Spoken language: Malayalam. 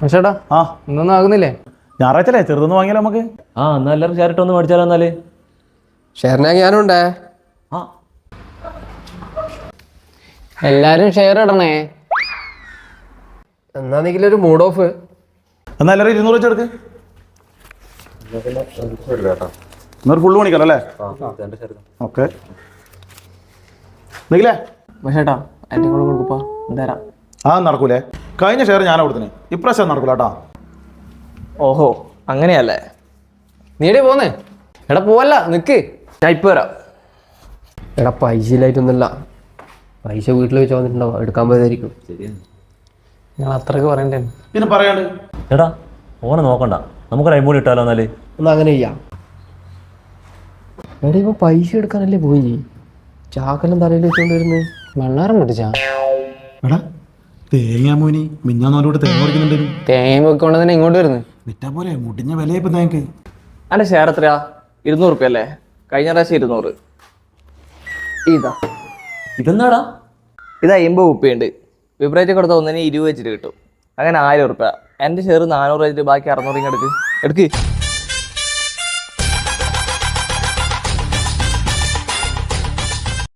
പക്ഷേട്ടാ ആ. ഇന്നൊന്നും ആകുന്നില്ലേ ഞായറാഴ്ചല്ലേ ചെറുതൊന്നും വാങ്ങിയാലോ നമുക്ക്? ആ എന്നാ എല്ലാവരും ഷെയർ ഒന്ന് മേടിച്ചാലോ എന്നാൽ? ഷെയറിനാ ഞാനുണ്ടേ ആ. എല്ലാരും ഷെയർ ഇടണേ. എന്നാന്നെങ്കിലും ഒരു മൂഡ് ഓഫ് എന്നാ എല്ലാവരും ഇരുന്നൂറ് വെച്ച് എടുക്ക് എന്നൊരു ഫുള്ള് പണിക്കാലോ അല്ലേ? ഓക്കെ. നീക്കില്ലേ പക്ഷേട്ടാ എന്റെ കൂടെ കൊടുക്കപ്പാ തരാം ആ നടക്കൂലേ? കഴിഞ്ഞ ഷെയർ ഞാൻ കൊടുത്തിന്. ഇപ്രാവശ്യം നടക്കില്ല കേട്ടോ. ഓഹോ അങ്ങനെയല്ലേ? നീടെ പോന്നേ. എടാ പോവല്ല നിക്ക്. ഞാൻ ഇപ്പൊ വരാം. എടാ പൈസ ഇല്ലായിട്ടൊന്നുമില്ല പൈസ വീട്ടിൽ വെച്ച് വന്നിട്ടുണ്ടാവും. എടുക്കാൻ പോയതായിരിക്കും. ഞാൻ അത്രയ്ക്ക് പറയണ്ടേ? പിന്നെ പറയാണ്ട്. എടാ ഓനെ നോക്കണ്ട. നമുക്കൊരു അമ്പൂടി ഇട്ടാലോ എന്നാൽ? ഒന്ന് അങ്ങനെ ചെയ്യാം. എടാ ഇപ്പൊ പൈസ എടുക്കാനല്ലേ പോയി ചാക്കലും തലയിൽ വെച്ചോണ്ട് വരുന്നത് മണ്ണാരം പൊട്ടിച്ചാ എടാ തേങ്ങ മോനി. മിഞ്ഞാന്നോലോട്ട് തേങ്ങ കൊടുക്കുന്നുണ്ട് തേങ്ങ വെക്കൊണ്ട് തന്നെ ഇങ്ങോട്ട് വരുന്നു. വിറ്റാ പോരെ മുടിഞ്ഞ വിലയിപ്പോ തേങ്ങക്ക്. അന്റെ ഷെയർ എത്രയാ? ഇരുന്നൂറ് റുപ്യ അല്ലേ? കഴിഞ്ഞ പ്രാവശ്യം ഇരുന്നൂറ്. ഇതാ. ഇതെന്നാടാ? ഇത് അമ്പത് ഉപ്പയുണ്ട്. വിപരീത കൊടുത്ത ഒന്നിന് ഇരുപത് വെച്ചിട്ട് കിട്ടും. അങ്ങനെ ആയിരം ഉറുപ്യ. എന്റെ ഷെയർ നാനൂറ് വെച്ചിട്ട് ബാക്കി അറുന്നൂറ് ഇങ്ങ് എടുക്ക്. എടുക്ക്.